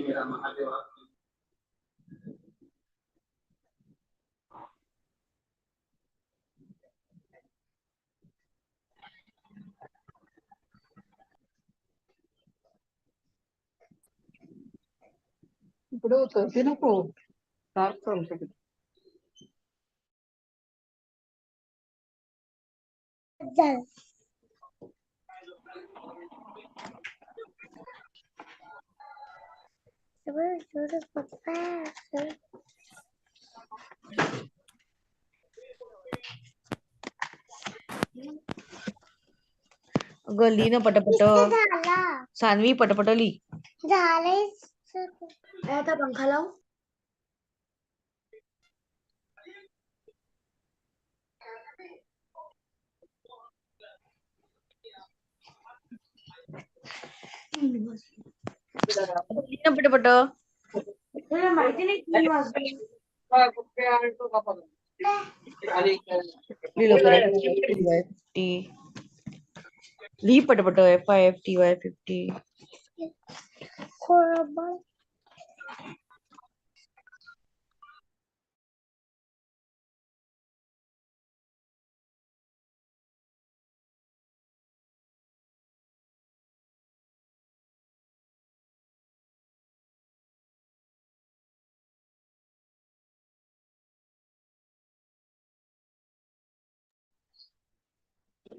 मेरा महादेवा इकडे होतं ते नको डार्क चालतं सगळं सोडून पप्पा सगळं अगं ली ना पटपट. झाला सान्वी पटपट ली झालंय आता पंखा लावू. ली ना पटपट. तुला माहिती नाही तीन वाजले ली लवकर टी ली पटपट. F I F T Y fifty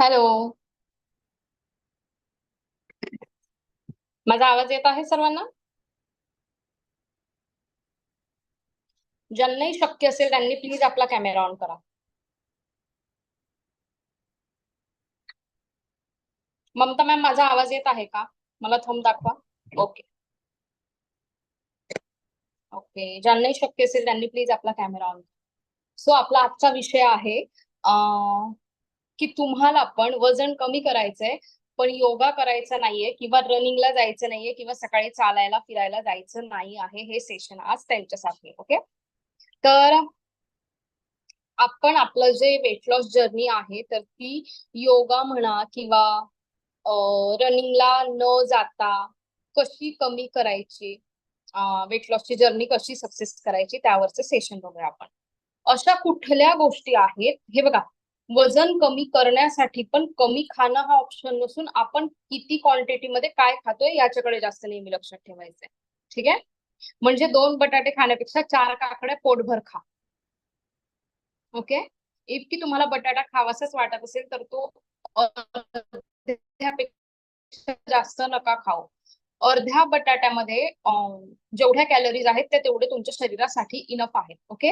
hello. माझा आवाज येत आहे सर्वांना? ज्यांनाही शक्य असेल त्यांनी प्लीज आपला कॅमेरा ऑन करा. ममता मॅम माझा आवाज येत आहे का? मला थंब दाखवा. ओके ओके ज्यांनाही शक्य असेल त्यांनी प्लीज आपला कॅमेरा ऑन सो आपला आजचा विषय आहे अ की तुम्हाला पण वजन कमी करायचंय पण योगा करायचा नाहीये किंवा रनिंगला जायचं नाहीये किंवा सकाळी चालायला फिरायला जायचं नाही आहे हे सेशन आज त्यांच्यासाठी ओके तर आपण आपलं जे वेट लॉस जर्नी आहे तर ती योगा म्हणा किंवा रनिंगला न जाता कशी कमी करायची वेट लॉसची जर्नी कशी सक्सेस करायची त्यावरचं सेशन बघूया आपण. अशा कुठल्या गोष्टी आहेत हे बघा वजन कमी करण्यासाठी पण कमी खाणं हा ऑप्शन नसून आपण किती क्वांटिटीमध्ये काय खातोय याच्याकडे जास्त नेहमी लक्षात ठेवायचंय. ठीक आहे? म्हणजे दोन बटाटे खाण्यापेक्षा चार काकड्या पोटभर खा. ओके? इतकी तुम्हाला बटाटा खावासाच वाटत असेल तर तो अर्ध्यापेक्षा जास्त नका खाऊ. अर्ध्या बटाट्यामध्ये जेवढ्या कॅलरीज आहेत त्या तेवढे तुमच्या शरीरासाठी इनफ आहेत. ओके?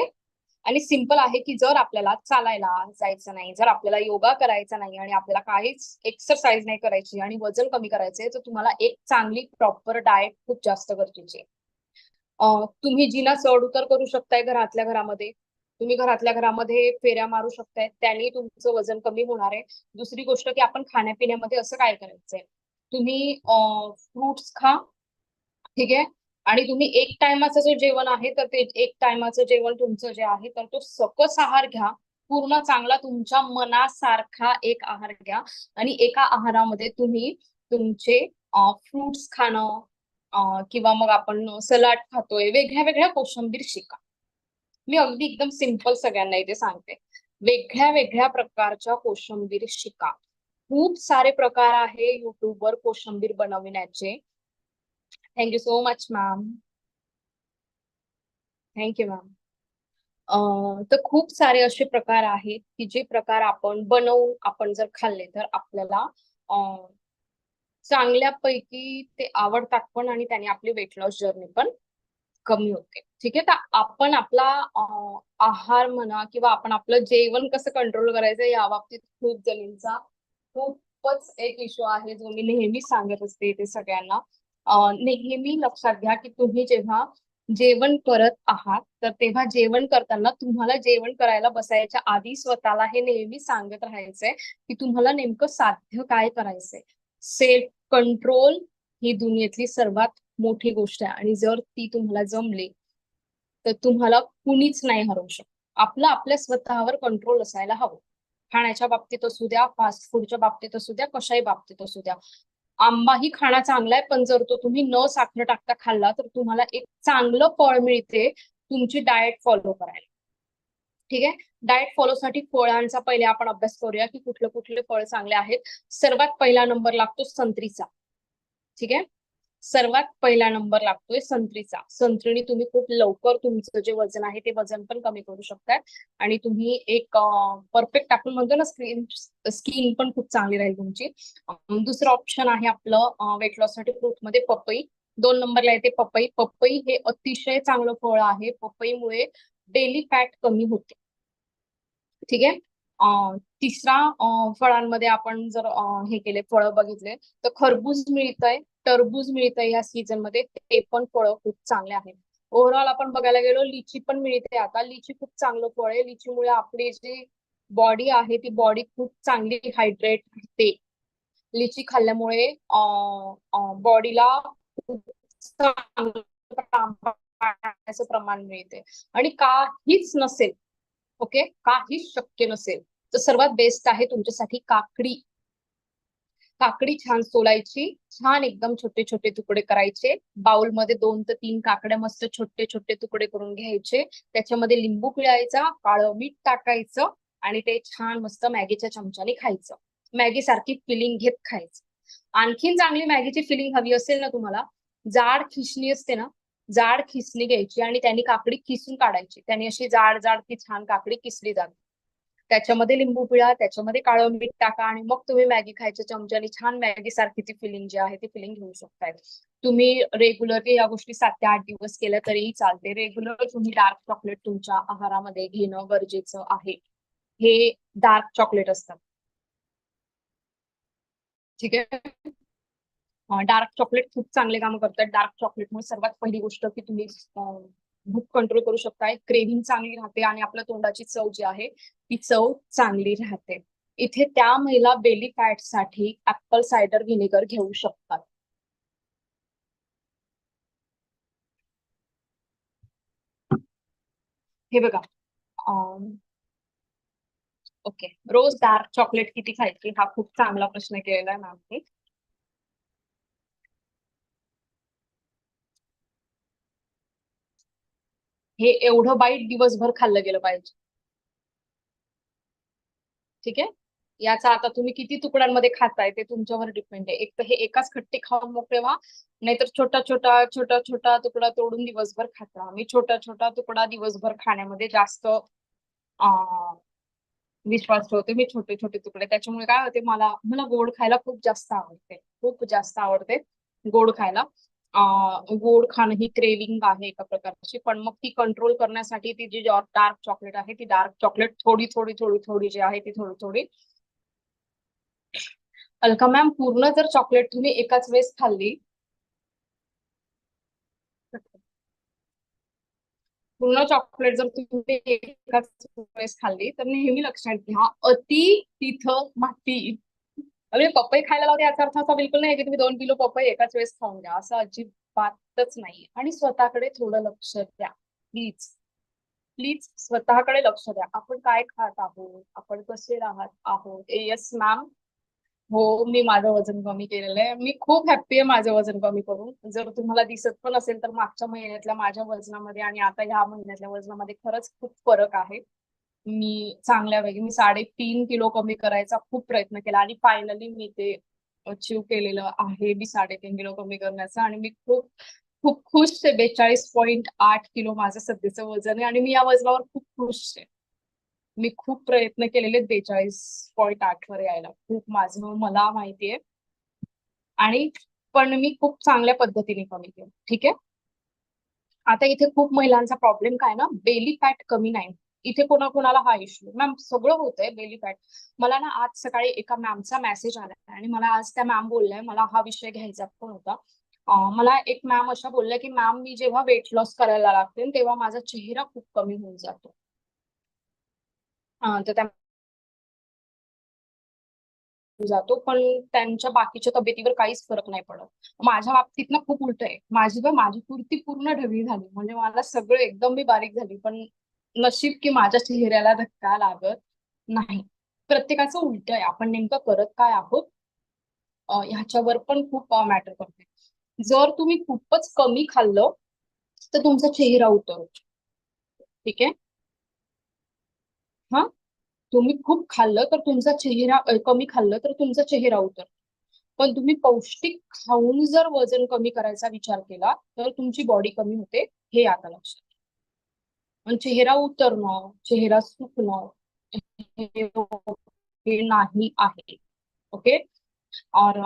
आणि सिंपल आहे की जर आपल्याला चालायला जायचं नाही जर आपल्याला योगा करायचा नाही आणि आपल्याला काहीच एक्सरसाइज नाही करायची आणि वजन कमी करायचंय तर तुम्हाला एक चांगली प्रॉपर डाएट खूप जास्त गरजेची आहे. तुम्ही जिना चढ उतर करू शकताय घरातल्या घरामध्ये तुम्ही घरातल्या घरामध्ये फेऱ्या मारू शकताय त्याने तुमचं वजन कमी होणार आहे. दुसरी गोष्ट की आपण खाण्यापिण्यामध्ये असं काय करायचंय? तुम्ही फ्रुट्स खा ठीक आहे? आणि तुम्ही एक टायमाचं जे जेवण आहे तर ते एक टायमाचं जेवण तुमचं जे आहे तर तो सकस आहार घ्या. पूर्ण चांगला तुमच्या मनासारखा एक आहार घ्या. आणि एका आहारामध्ये तुम्ही तुमचे फ्रुट्स खाणं किंवा मग आपण सलाड खातोय वेगळ्या वेगळ्या कोशिंबीर शिका. मी अगदी एकदम सिंपल सगळ्यांना इथे सांगते. वेगळ्या वेगळ्या प्रकारच्या कोशिंबीर शिका. खूप सारे प्रकार आहे युट्यूबवर कोशिंबीर बनविण्याचे. Thank you so much ma'am thank you ma'am तर खूप सारे असे प्रकार आहेत की जे प्रकार आपण बनवून आपण जर खाल्ले तर आपल्याला चांगल्यापैकी ते आवडतात पण आणि त्याने आपली वेट लॉस जर्नी पण कमी होते. ठीक आहे? तर आपण आपला आहार म्हणा किंवा आपण आपलं जेवण कसं कंट्रोल करायचं या बाबतीत खूप जणींचा खूपच एक इश्यू आहे जो मी नेहमी सांगत असते ते सगळ्यांना. नेहमी लक्षात घ्या की तुम्ही जेव्हा जेवण करत आहात तर तेव्हा जेवण करताना तुम्हाला जेवण करायला बसायच्या आधी स्वतःला हे नेहमी सांगत राहायचंय की तुम्हाला नेमकं साध्य काय करायचंय. सेल्फ कंट्रोल ही दुनियेतली सर्वात मोठी गोष्ट आहे आणि जर ती तुम्हाला जमली तर तुम्हाला कुणीच नाही हरवू शकत. आपलं आपल्या स्वतःवर कंट्रोल असायला हवं. खाण्याच्या बाबतीत असू द्या फास्ट फूडच्या बाबतीत असू द्या कशाही बाबतीत असू द्या. आंबाही खाणं चांगला आहे पण जर तो तुम्ही न साखर टाकता खाल्ला तर तुम्हाला एक चांगलं फळ मिळते तुमची डाएट फॉलो करायला. ठीक आहे? डाएट फॉलो साठी फळांचा पहिले आपण अभ्यास करूया की कुठले कुठले फळ चांगले आहेत. सर्वात पहिला नंबर लागतो संत्रीचा. ठीक आहे? सर्वात पहिला नंबर लागतोय संत्रीचा. संत्रीने तुम्ही खूप लवकर तुमचं जे वजन आहे ते वजन पण कमी करू शकतात आणि तुम्ही एक परफेक्ट आपण म्हणतो ना स्क्रीन स्किन पण खूप चांगली राहील तुमची. दुसरं ऑप्शन आहे आपलं वेट लॉससाठी पपई. दोन नंबरला येते पपई. पपई हे अतिशय चांगलं फळ आहे. पपईमुळे डेली फॅट कमी होते. ठीक आहे? तिसरा फळांमध्ये आपण जर हे केले फळं बघितले तर खरबूज मिळतंय. टरबूज मिळते या सीझनमध्ये ते पण फळं खूप चांगले आहेत. ओव्हरऑल आपण बघायला गेलो लिची पण मिळते आता. लिची खूप चांगलं फळ आहे. लिचीमुळे आपली जी बॉडी आहे ती बॉडी खूप चांगली हायड्रेट राहते लिची खाल्ल्यामुळे बॉडीला चांगलं प्रमाण मिळते. आणि काहीच नसेल ओके काहीच शक्य नसेल तर सर्वात बेस्ट आहे तुमच्यासाठी काकडी. काकडी छान सोलायची छान एकदम छोटे छोटे तुकडे करायचे. बाउलमध्ये दोन ते तीन काकड्या मस्त छोटे छोटे तुकडे करून घ्यायचे. त्याच्यामध्ये लिंबू पिळायचा काळं मीठ टाकायचं आणि ते छान मस्त मॅगीच्या चमच्याने खायचं. मॅगी सारखी फिलिंग घेत खायचं. आणखीन चांगली मॅगीची फिलिंग हवी असेल ना तुम्हाला जाड खिसणी असते ना जाड खिसणी घ्यायची आणि त्यांनी काकडी किसून काढायची. त्यांनी अशी जाड जाड ती छान काकडी किसली जावी त्याच्यामध्ये लिंबू पिळा त्याच्यामध्ये काळं मीठ टाका आणि मग तुम्ही मॅगी खायच्या चमच्याने छान मॅगी सारखी ती फिलिंग जी आहे ती फिलिंग घेऊ शकताय. तुम्ही रेग्युलरली या गोष्टी सात ते आठ दिवस केल्या तरीही चालते. रेग्युलर तुम्ही डार्क चॉकलेट तुमच्या आहारामध्ये घेणं गरजेचं आहे. हे डार्क चॉकलेट असतात ठीक आहे? डार्क चॉकलेट खूप चांगले काम करतात. डार्क चॉकलेटमुळे सर्वात पहिली गोष्ट की तुम्ही भूक कंट्रोल करू शकताय क्रेविंग चांगली राहते आणि आपल्या तोंडाची चव जी आहे ती चव चांगली राहते. इथे त्या महिला बेली फॅटसाठी ऍपल सायडर व्हिनेगर घेऊ शकतात. हे बघा. ओके रोज डार्क चॉकलेट किती खायची? हा खूप चांगला प्रश्न केलेला आहे मॅमने हे एवढं बाईट दिवसभर खाल्लं गेलं पाहिजे. ठीक आहे? याचा आता तुम्ही किती तुकड्यांमध्ये खाताय ते तुमच्यावर डिपेंड आहे. एक तर हे एकाच खट्टे खाऊन मोकळे व्हा नाहीतर छोटा छोटा छोटा छोटा तुकडा तोडून दिवसभर खाता. मी छोटा छोटा तुकडा दिवसभर खाण्यामध्ये जास्त विश्वास ठेवते. मी छोटे छोटे तुकडे. त्याच्यामुळे काय होते मला मला गोड खायला खूप जास्त आवडते. खूप जास्त आवडते गोड खायला. गोड खाणं ही क्रेविंग आहे एका प्रकारची. पण मग ती कंट्रोल करण्यासाठी ती जी डार्क चॉकलेट आहे ती डार्क चॉकलेट थोडी थोडी थोडी थोडी जी आहे ती थोडी थोडी. अलका मॅम पूर्ण जर चॉकलेट तुम्ही एकाच वेळेस खाल्ली पूर्ण चॉकलेट जर तुम्ही एकाच वेळेस खाल्ली तर नेहमी लक्षात घ्या अति तिथं माती म्हणजे पपई खायला लावते याचा अर्थ असा बिलकुल नाही की तुम्ही दोन किलो पपई एकाच वेळेस खाऊन घ्या. असं अजिबातच नाही आणि स्वतःकडे थोडं लक्ष द्या. प्लीज. प्लीज स्वतःकडे लक्ष द्या. आपण काय खात आहोत? आपण कसे राहत आहोत? Yes ma'am. हो मी माझं वजन कमी केलेलं आहे. मी खूप हॅप्पी आहे माझं वजन कमी करून. जर तुम्हाला दिसत पण असेल तर मागच्या महिन्यातल्या माझ्या वजनामध्ये आणि आता ह्या महिन्यातल्या वजनामध्ये खरंच खूप फरक आहे. मी चांगल्यापैकी मी साडेतीन किलो कमी करायचा खूप प्रयत्न केला आणि फायनली मी ते अचीव केलेलं आहे मी साडेतीन किलो कमी करण्याचं आणि मी खूप खूप खुश आहे. बेचाळीस पॉईंट आठ किलो माझं सध्याचं वजन आहे आणि मी या वजनावर खूप खुश आहे. मी खूप प्रयत्न केलेले बेचाळीस पॉईंट आठ वर यायला. खूप माझं मला माहितीये आणि पण मी खूप चांगल्या पद्धतीने कमी केलं. ठीक आहे? आता इथे खूप महिलांचा प्रॉब्लेम काय ना? बेली फॅट कमी नाही. इथे कोणाकोणाला हा इश्यू मॅम सगळं होतंय बेली फॅट मला ना आज सकाळी एका मॅमचा मेसेज आला आणि मला आज त्या मॅम बोलल्या मला हा विषय घ्यायचा पण होता. मला एक मॅम अशा बोलल्या की मॅम मी जेव्हा वेट लॉस करायला लागते तेव्हा माझा चेहरा खूप कमी होऊन जातो. तर त्या जातो पण त्यांच्या बाकीच्या तब्येतीवर काहीच फरक नाही पडत. माझ्या बाबतीत ना खूप उलट आहे. माझी माझी कुर्ती पूर्ण ढगळी झाली. म्हणजे मला सगळं एकदम मी बारीक झाली. पण नशीब की माझ्या चेहऱ्याला धक्का लागत नाही. प्रत्येकाचं उलट आहे. आपण नेमकं करत काय आहोत? ह्याच्यावर पण खूप मॅटर करते. जर तुम्ही खूपच कमी खाल्लं तर तुमचा चेहरा उतरू ठीक आहे? हा? तुम्ही खूप खाल्लं तर तुमचा चेहरा कमी खाल्लं तर तुमचा चेहरा उतर पण तुम्ही पौष्टिक खाऊन जर वजन कमी करायचा विचार केला तर तुमची बॉडी कमी होते हे आता लक्षात पण चेहरा उतरणं चेहरा सुकणं नाही आहे. ओके और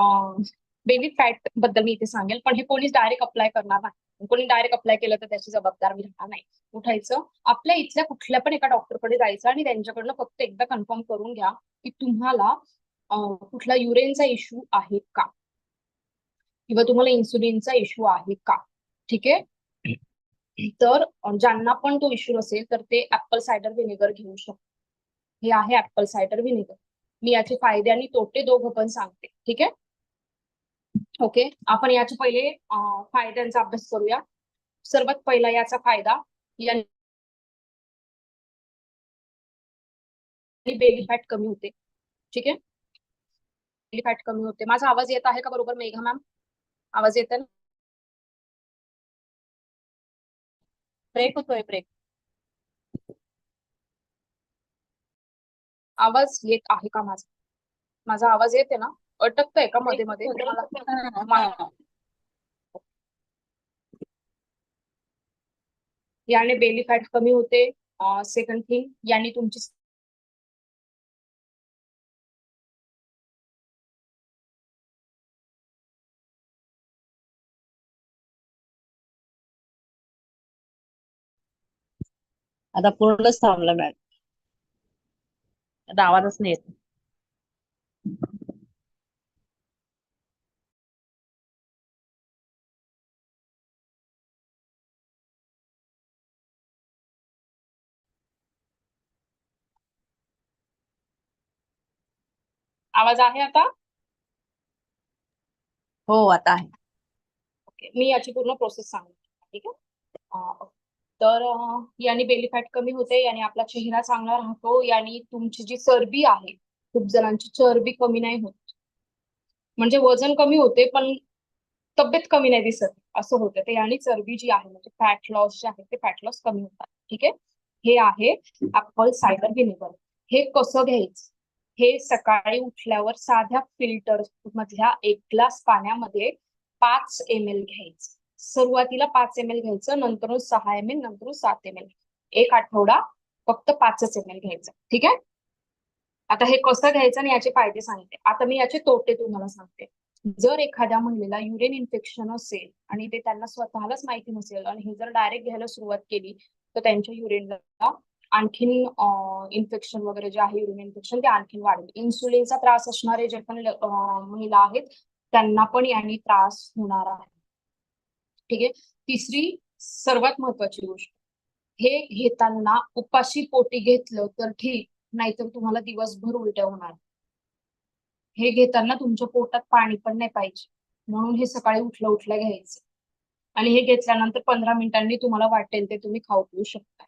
बेबी फॅटबद्दल मी इथे सांगेल पण हे कोणीच डायरेक्ट अप्लाय करणार नाही. कोणी डायरेक्ट अप्लाय केलं तर त्याची जबाबदार मी राहणार नाही. उठायचं. आपल्या इथल्या कुठल्या पण एका डॉक्टरकडे जायचं आणि त्यांच्याकडनं फक्त एकदा कन्फर्म करून घ्या की तुम्हाला कुठला युरेनचा इश्यू आहे का? किंवा तुम्हाला इन्सुलिनचा इश्यू आहे का? ठीक आहे? तर ज्यांना पण तो इश्यू नसेल तर ते ऍपल सायडर व्हिनेगर घेऊ शकतो हे आहे ऍपल सायडर व्हिनेगर मी याचे फायदे आणि तोटे दोघं पण सांगते. ठीक आहे? ओके आपण याचे पहिले फायद्यांचा अभ्यास करूया. सर्वात पहिला याचा फायदा या बेली फॅट कमी होते. ठीक आहे? बेली फॅट कमी होते. माझा आवाज येत आहे का बरोबर मेघा मॅम आवाज येत आहे ब्रेक होतोय ब्रेक. आवाज येत आहे का माझा? माझा आवाज येते ना? अटकतोय का मध्ये मध्ये? याने बेली फॅट कमी होते सेकंड थिंग याने तुमची आता पूर्णच थांबला मॅडम. आता आवाजच नाही येत. आवाज आहे आता? हो आता आहे. ओके मी याची पूर्ण प्रोसेस सांगते ठीक आहे? तर याने बेली फॅट कमी होते याने आपला चेहरा चांगला राहतो याने तुमची जी चरबी आहे खूप जणांची चरबी कमी नाही होत. म्हणजे वजन कमी होते पण तब्येत कमी नाही दिसत असं होतं. ते आणि चरबी जी आहे म्हणजे फॅट लॉस जे आहे ते फॅट लॉस कमी होतात. ठीक आहे? हे आहे ऍपल सायडर व्हिनेगर हे कसं घ्यायचं? हे सकाळी उठल्यावर साध्या फिल्टर मधल्या एक ग्लास पाण्यामध्ये पाच एम एल घ्यायचं. सुरुवातीला पाच एम एल घ्यायचं नंतर सहा एम एल नंतर सात एम एल एक आठवडा फक्त पाचच एम एल घ्यायचं. ठीक आहे? आता हे कसं घ्यायचं आणि याचे फायदे सांगते. आता मी याचे तोटे तुम्हाला सांगते. जर एखाद्या महिलेला युरिन इन्फेक्शन असेल आणि ते त्यांना स्वतःलाच माहिती नसेल आणि हे जर डायरेक्ट घ्यायला सुरुवात केली तर त्यांच्या युरिनला आणखीन इन्फेक्शन वगैरे जे आहे युरिन इन्फेक्शन ते आणखीन वाढेल. इन्सुलिनचा त्रास असणारे जे पण महिला आहेत त्यांना पण याने त्रास होणार आहे. ठीक आहे? तिसरी सर्वात महत्वाची गोष्ट. हे घेताना उपाशी पोटी घेतलं तर ठीक नाहीतर तुम्हाला दिवसभर उलट्या होणार. हे घेताना तुमच्या पोटात पाणी पण नाही पाहिजे. म्हणून हे सकाळी उठलं उठलं घ्यायचं. आणि हे घेतल्यानंतर पंधरा मिनिटांनी तुम्हाला वाटेल ते तुम्ही खाऊ पिऊ शकता.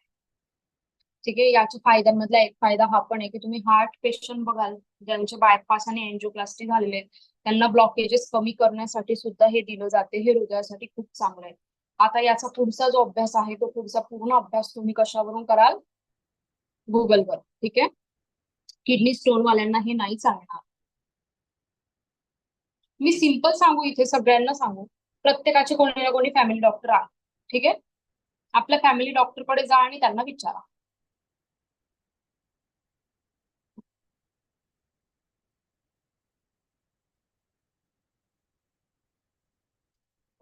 ठीक आहे? याच्या फायद्यांमधला एक फायदा हा पण आहे की तुम्ही हार्ट पेशंट बघाल ज्यांचे बायपास आणि एन्जिओप्लास्टी झालेले आहेत त्यांना ब्लॉकेजेस कमी करण्यासाठी सुद्धा हे दिलं जाते. हे हृदयासाठी खूप चांगलं आहे. आता याचा पुढचा जो अभ्यास आहे तो पुढचा पूर्ण अभ्यास तुम्ही कशावरून कराल? गुगलवर ठीक आहे? किडनी स्टोन वाल्यांना हे नाही चालणार. मी सिंपल सांगू इथे सगळ्यांना सांगू. प्रत्येकाचे कोणी ना कोणी फॅमिली डॉक्टर आहे. ठीक आहे? आपल्या फॅमिली डॉक्टरकडे जा आणि त्यांना विचारा.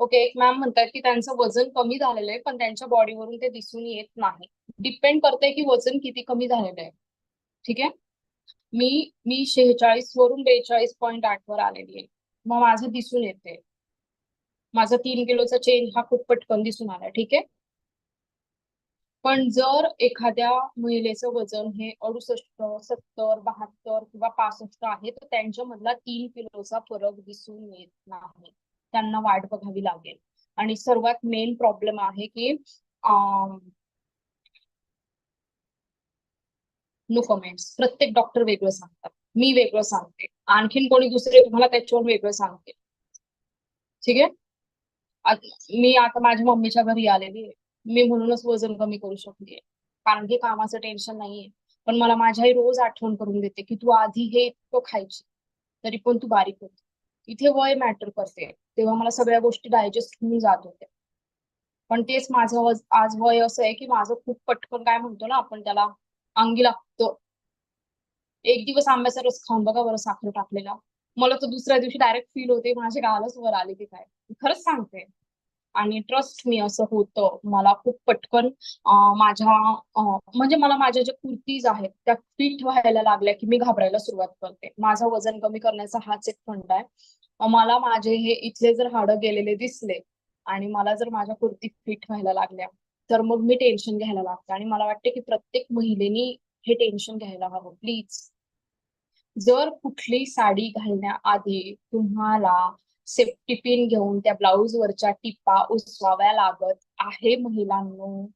ओके एक मॅम म्हणतात की त्यांचं वजन कमी झालेलं आहे पण त्यांच्या बॉडीवरून ते दिसून येत नाही. डिपेंड करतंय की वजन किती कमी झालेलं आहे. ठीक आहे? मी मी शेहेचाळीस वरून बेचाळीस पॉईंट आठ वर आलेली आहे. मग माझं दिसून येते माझा तीन किलोचा चेंज हा खूप पटकन दिसून आला ठीक आहे? पण जर एखाद्या महिलेचं वजन हे अडुसष्ट सत्तर बहात्तर किंवा पासष्ट आहे तर त्यांच्यामधला तीन किलोचा फरक दिसून येत नाही. त्यांना वाट बघावी लागेल. आणि सर्वात मेन प्रॉब्लेम आहे की नो कमेंट्स प्रत्येक डॉक्टर वेगळं सांगतात. मी वेगळं सांगते. आणखीन कोणी दुसरे तुम्हाला त्याच्यावर वेगळं सांगते ठीक आहे? मी आता माझ्या मम्मीच्या घरी आलेली आहे. मी म्हणूनच वजन कमी करू शकते कारण की कामाचं टेन्शन नाहीये. पण मला माझ्याही रोज आठवण करून देते की तू आधी हे इतकं खायची तरी पण तू बारीक होती. इथे वय मॅटर करते. तेव्हा मला सगळ्या गोष्टी डायजेस्ट होऊन जात होत्या पण तेच माझं आज वय असं आहे की माझं खूप पटकन काय म्हणतो ना आपण त्याला अंगी लागतं. एक दिवस आंब्याचा रस खाऊन बघा बरं साखर टाकलेला. मला तर दुसऱ्या दिवशी डायरेक्ट फील होते माझे गालच वर आले की काय. खरंच सांगते. आणि ट्रस्ट मी असं होतं. मला खूप पटकन माझ्या म्हणजे मला माझ्या ज्या कुर्तीज आहेत त्या फिट व्हायला लागल्या की मी घाबरायला सुरुवात करते. माझं वजन कमी करण्याचा हाच एक फंड आहे. मला माझे हे इथले जर हाडं गेलेले दिसले आणि मला जर माझ्या कुर्ती फिट व्हायला लागल्या तर मग मी टेन्शन घ्यायला लागते. आणि मला वाटते की प्रत्येक महिलेनी हे टेन्शन घ्यायला हवं. प्लीज जर कुठली साडी घालण्याआधी तुम्हाला सेफ्टी पिन घेऊन त्या ब्लाउज वरच्या टिपा उसवाव्या लागत आहे महिलांनो.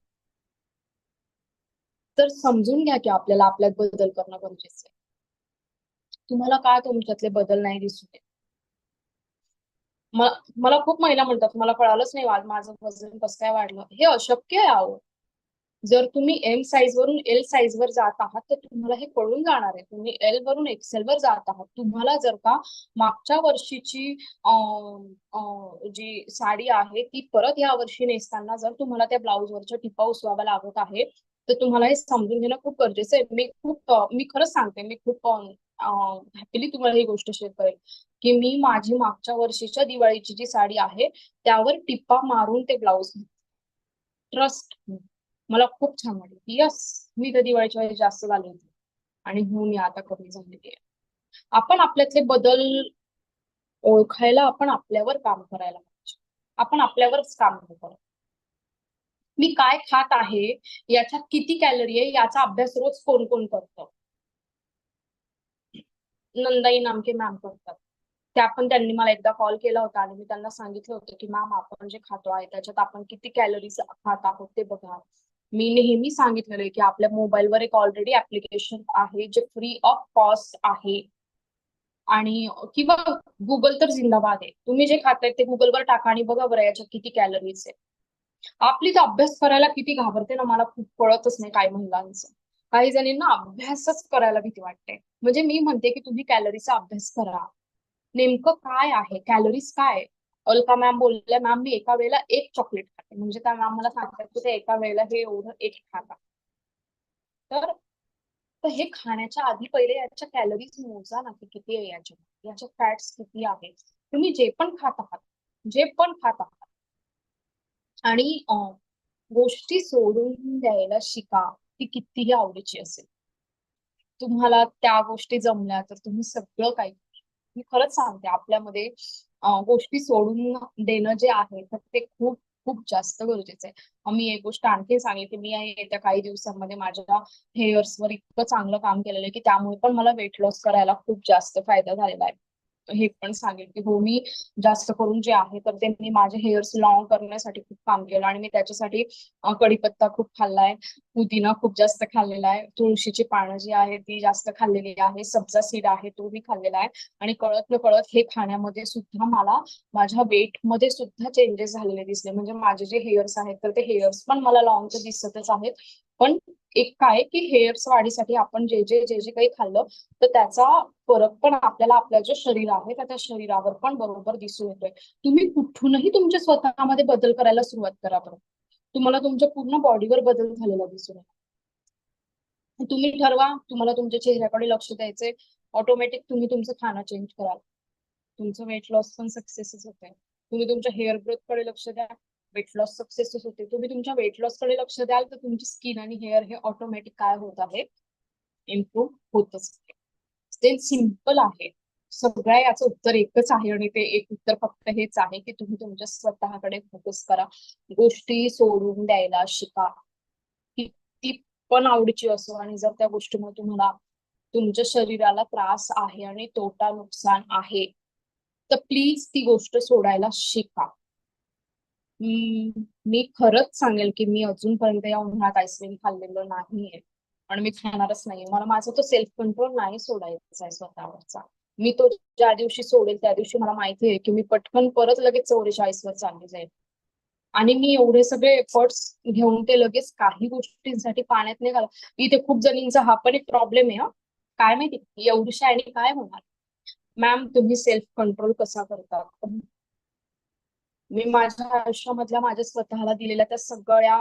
तर समजून घ्या की आपल्याला आपल्यात बदल करणं गरजेचं आहे. तुम्हाला का तुमच्यातले बदल नाही दिसून येत मला खूप महिला म्हणतात मला कळालंच नाही माझं वजन कसं काय वाढलं. हे अशक्य आहे अहो. जर तुम्ही एम साईज वरून एल साईज वर जात आहात तर तुम्हाला हे कळून जाणार आहे. तुम्ही एल वरून एक्सेल वर जात आहात. तुम्हाला जर का मागच्या वर्षीची जी साडी आहे ती परत या वर्षी नेसताना जर तुम्हाला त्या ब्लाऊज वरच्या टिपा उचवाव्या लागत आहे तर तुम्हाला हे समजून घेणं खूप गरजेचं आहे. मी खूप मी खरंच सांगते मी खूप हॅपीली तुम्हाला ही गोष्ट शेअर करेल की मी माझी मागच्या वर्षीच्या दिवाळीची जी साडी आहे त्यावर टिप्पा मारून ते ब्लाऊज ट्रस्ट मला खूप छान वाटलं यस मी तर दिवाळीच्या वेळी जास्त झाले होते. आणि हो मी आता कमी झालेली आहे. आपण आपल्यातले बदल ओळखायला आपण आपल्यावर काम करायला पाहिजे. आपण आपल्यावरच काम करतो. मी काय खात आहे याच्यात किती कॅलरी आहे याचा अभ्यास रोज कोण कोण करत? नंदाई नामके मॅम करतात. त्या पण त्यांनी मला एकदा कॉल केला होता आणि मी त्यांना सांगितलं होतं की मॅम आपण जे खातो आहे त्याच्यात आपण किती कॅलरीज खात आहोत ते बघा. मी नेहमी सांगितलेलं आहे की आपल्या मोबाईलवर एक ऑलरेडी ऍप्लिकेशन आहे जे फ्री ऑफ कॉस्ट आहे. आणि किंवा गुगल तर जिंदाबाद आहे. तुम्ही जे खाताय ते गुगलवर टाका आणि बघा बरं याच्यात किती कॅलरीज आहे आपली तर अभ्यास करायला किती घाबरते ना मला खूप कळतच नाही काही महिलांचं. काही जणींना अभ्यासच करायला भीती वाटते. म्हणजे मी म्हणते की तुम्ही कॅलरीचा अभ्यास करा. नेमकं काय आहे? कॅलरीज काय अलका मॅम बोलल्या? मॅम मी एका वेळेला एक चॉकलेट खाते. म्हणजे त्या मॅम मला सांगतात की ते एका वेळेला हे एवढं एक खाता. तर तर हे खाण्याच्या आधी पहिले याच्या कॅलरीज मोजा ना की किती आहे याच्या. याचे फॅट्स किती आहेत. तुम्ही जे पण खात आहात जे पण खात आहात. आणि गोष्टी सोडून द्यायला शिका ती कितीही आवडीची असेल. तुम्हाला त्या गोष्टी जमल्या तर तुम्ही सगळं काही मी खरंच सांगते आपल्यामध्ये गोष्टी सोडून देणं जे आहे तर ते खूप खूप जास्त गरजेचं आहे. मी एक गोष्ट आणखी सांगितली. की मी येत्या काही दिवसांमध्ये माझ्या हेअर्सवर इतकं चांगलं काम केलेलं आहे की त्यामुळे पण मला वेट लॉस करायला खूप जास्त फायदा झालेला आहे. हे पण सांगेल की हो मी जास्त करून जे आहे तर ते मी माझे हेअर्स लॉंग करण्यासाठी खूप काम केलं आणि मी त्याच्यासाठी कढीपत्ता खूप खाल्लाय पुदिना खूप जास्त खाल्लेला आहे तुळशीची पानं जी आहे ती जास्त खाल्लेली आहे सब्जा सीड आहे तो मी खाल्लेला आहे आणि कळत न कळत हे खाण्यामध्ये सुद्धा मला माझ्या वेटमध्ये सुद्धा चेंजेस झालेले दिसले. म्हणजे माझे जे हेअर्स आहेत तर ते हेअर्स पण मला लॉंग तर दिसतच आहेत. पण एक काय की हेअर्स वाढीसाठी आपण जे जे जे जे काही खाल्लं तर त्याचा फरक पण आपल्याला आपल्या जे शरीर आहे त्या शरीरावर पण बरोबर दिसून येतोय. तुम्ही कुठूनही तुमच्या स्वतःमध्ये बदल करायला सुरुवात करा बरं. तुम्हाला तुमच्या पूर्ण बॉडीवर बदल झालेला दिसून येईल तुम्ही ठरवा तुम्हाला तुमच्या चेहऱ्याकडे लक्ष द्यायचंय. ऑटोमॅटिक तुम्ही तुमचं खाणं चेंज कराल. तुमचं वेट लॉस पण सक्सेसच होते तुम्ही तुमच्या हेअर ग्रोथकडे लक्ष द्या. वेट लॉस सक्सेसच होते. तुम्ही तुमच्या वेट लॉसकडे लक्ष द्याल तर तुमची स्किन आणि हेअर हे ऑटोमॅटिक काय होत आहे? इम्प्रूव्ह होतच ते सिंपल आहे. सगळ्या याचं उत्तर एकच आहे आणि ते एक उत्तर फक्त हेच आहे की तुम्ही तुमच्या स्वतःकडे फोकस करा. गोष्टी सोडून द्यायला शिका. किती पण आवडीची असो आणि जर त्या गोष्टीमुळे तुम्हाला तुमच्या शरीराला त्रास आहे आणि तोटा नुकसान आहे तर प्लीज ती गोष्ट सोडायला शिका. मी खरंच सांगेल की मी अजूनपर्यंत या उन्हाळ्यात आईस्क्रीम खाल्लेलं नाहीये. आणि मी खाणारच नाहीये. मला माझा तो सेल्फ कंट्रोल नाही सोडायचा आहे स्वतःवरचा. मी तो ज्या दिवशी सोडेल त्या दिवशी मला माहिती आहे की मी पटकन परत लगेच चौवेचाळीसवर चालली जाईल. आणि मी एवढे सगळे एफर्ट्स घेऊन ते लगेच काही गोष्टींसाठी पाण्यात नाही घाला इथे खूप जणींचा हा पण एक प्रॉब्लेम आहे हा. काय माहिती? एवढीशा आणि काय होणार? मॅम तुम्ही सेल्फ कंट्रोल कसा करता? मी माझ्या आयुष्यामधल्या माझ्या स्वतःला दिलेल्या त्या सगळ्या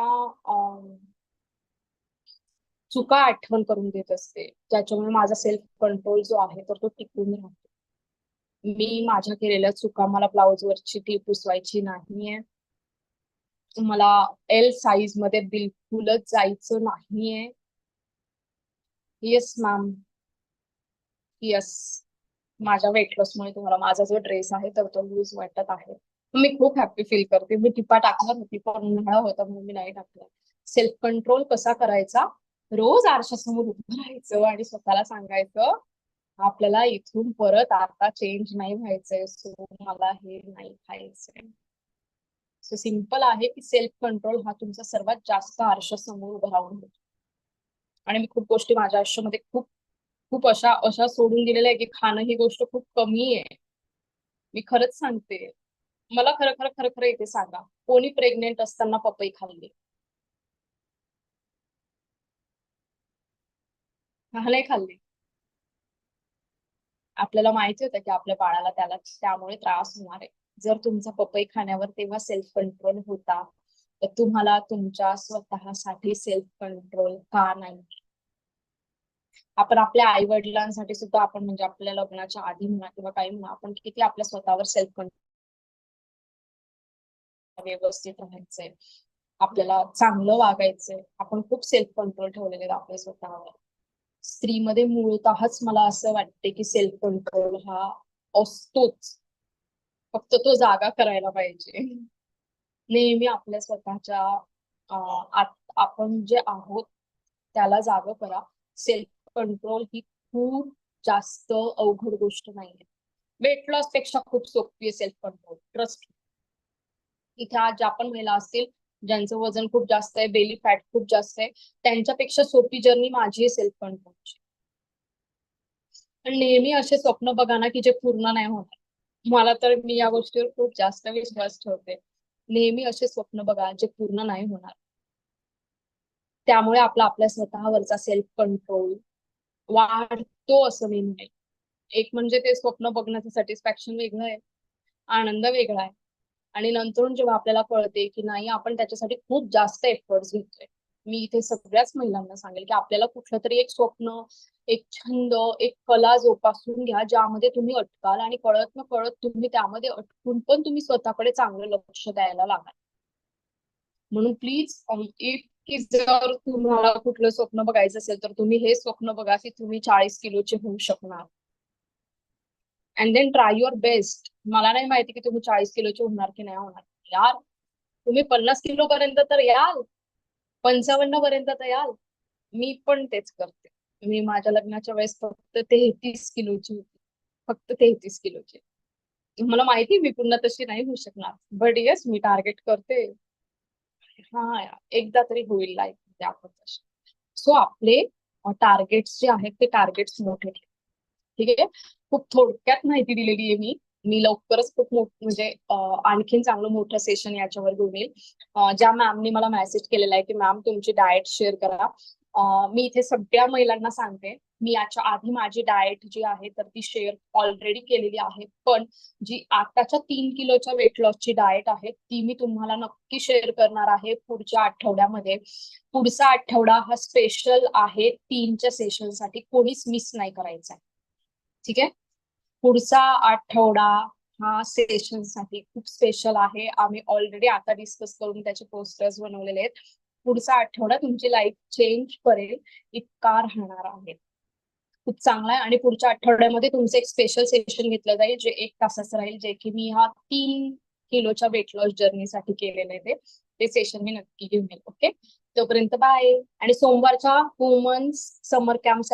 चुका आठवण करून देत असते. ज्याच्यामुळे माझा सेल्फ कंट्रोल जो आहे तर तो टिकून राहतो. मी माझ्या केलेल्या चुका मला ब्लाउज वरची टी पुसवायची नाहीये. मला एल साईजमध्ये बिलकुलच जायचं नाहीये. येस मॅम येस माझ्या वेट लॉसमुळे तुम्हाला माझा जो ड्रेस आहे तर तो लूज वाटत आहे. मी खूप हॅपी फील करते. मी टिपा टाकणार होती पण उन्हाळा होता म्हणून मी नाही टाकला सेल्फ कंट्रोल कसा करायचा? रोज आरशासमोर उभं राहायचं आणि स्वतःला सांगायचं आपल्याला इथून परत आता चेंज नाही व्हायचंय सो मला हे नाही खायचंय. सो सिंपल आहे की सेल्फ कंट्रोल हा तुमचा सर्वात जास्त आरशासमोर उभं राहून होतो. आणि मी खूप गोष्टी माझ्या आयुष्यामध्ये खूप खूप अशा अशा सोडून दिलेल्या आहे की खाणं ही गोष्ट खूप कमी आहे. मी खरंच सांगते. मला खरं खरं खरं खरं इथे सांगा. कोणी प्रेग्नेंट असताना पपई खाल्ली? नाही खाल्ली? आपल्याला माहिती होतं की आपल्या बाळाला त्याला त्यामुळे त्रास होणार आहे. जर तुमचा पपई खाण्यावर तेव्हा सेल्फ कंट्रोल होता तर तुम्हाला तुमच्या स्वतःसाठी सेल्फ कंट्रोल का नाही? आपण आपल्या आई वडिलांसाठी सुद्धा आपण म्हणजे आपल्या लग्नाच्या आधी म्हणा किंवा काही म्हणा आपण किती आपल्या स्वतःवर सेल्फ कंट्रोल व्यवस्थित राहायचंय. आपल्याला चांगलं वागायचंय. आपण खूप सेल्फ कंट्रोल ठेवलेले आहेत आपल्या स्वतःवर. स्त्रीमध्ये मुळतःच मला असं वाटते की सेल्फ कंट्रोल हा असतोच. फक्त तो जागा करायला पाहिजे. नेहमी आपल्या स्वतःच्या आपण जे आहोत त्याला जागा करा. सेल्फ कंट्रोल ही खूप जास्त अवघड गोष्ट नाहीये. वेट लॉसपेक्षा खूप सोपी आहे सेल्फ कंट्रोल ट्रस्ट इथे आज ज्या पण महिला असतील ज्यांचं वजन खूप जास्त आहे बेली फॅट खूप जास्त आहे त्यांच्यापेक्षा सोपी जर्नी माझी आहे सेल्फ कंट्रोलची पण नेहमी असे स्वप्न बघा ना की जे पूर्ण नाही होणार. मला तर मी या गोष्टीवर खूप जास्त विश्वास ठेवते. नेहमी असे स्वप्न बघा जे पूर्ण नाही होणार. त्यामुळे आपला आपल्या स्वतःवरचा सेल्फ कंट्रोल वाढतो असं मी म्हणेन एक म्हणजे ते स्वप्न बघण्याचं सॅटिस्फॅक्शन वेगळं आहे. आनंद वेगळा आहे. आणि नंतर जेव्हा आपल्याला कळते की नाही आपण त्याच्यासाठी खूप जास्त एफर्ट्स घेतोय. मी इथे सगळ्याच महिलांना सांगेल की आपल्याला कुठलं तरी एक स्वप्न एक छंद एक कला जोपासून घ्या ज्यामध्ये तुम्ही अटकाल आणि कळत न कळत तुम्ही त्यामध्ये अटकून पण तुम्ही स्वतःकडे चांगलं लक्ष द्यायला लागाल म्हणून प्लीज इफ की जर तुम्हाला कुठलं स्वप्न बघायचं असेल तर तुम्ही हे स्वप्न बघा की तुम्ही चाळीस किलोचे होऊ शकणार. And then try your best मला नाही माहिती की तुम्ही चाळीस किलोचे होणार की नाही होणार. यार तुम्ही पन्नास किलो पर्यंत तर याल. पंचावन्न पर्यंत तर याल. मी पण तेच करते. मी माझ्या लग्नाच्या वेळेस फक्त तेहतीस किलोची होती. फक्त तेहतीस किलोची. मला माहिती मी पुन्हा तशी नाही होऊ शकणार. बट येस मी टार्गेट करते. हा यार, एकदा तरी होईल लाईफमध्ये आपण सो आपले टार्गेट्स जे आहेत ते टार्गेट्स मोठे ठीक आहे? खूप थोडक्यात माहिती दिलेली आहे मी. मी लवकरच खूप मोठ म्हणजे आणखीन चांगलं मोठं सेशन याच्यावर घेऊन येईल ज्या मॅमने मला मेसेज केलेला आहे की मॅम तुमची डाएट शेअर करा. मी इथे सगळ्या महिलांना सांगते. मी याच्या आधी माझी डाएट जी आहे तर ती शेअर ऑलरेडी केलेली आहे. पण जी आताच्या तीन किलोच्या वेट लॉसची डाएट आहे ती मी तुम्हाला नक्की शेअर करणार आहे पुढच्या आठवड्यामध्ये. पुढचा आठवडा हा स्पेशल आहे. तीनच्या सेशनसाठी कोणीच मिस नाही करायचा आहे. ठीक आहे? पुढचा आठवडा हा सेशनसाठी खूप स्पेशल आहे. आम्ही ऑलरेडी आता डिस्कस करून त्याचे पोस्टर्स बनवलेले आहेत. पुढचा आठवडा तुमची लाईफ चेंज करेल इतका राहणार आहे. खूप चांगला आहे. आणि पुढच्या आठवड्यामध्ये तुमचं एक स्पेशल सेशन घेतलं जाईल जे एक तासाचं राहील जे की मी हा तीन किलोच्या वेट लॉस जर्नीसाठी केलेलं आहे ते. ते सेशन मी नक्की घेऊन येईल. ओके तोपर्यंत बाय आणि सोमवारच्या वुमन्स समर कॅम्प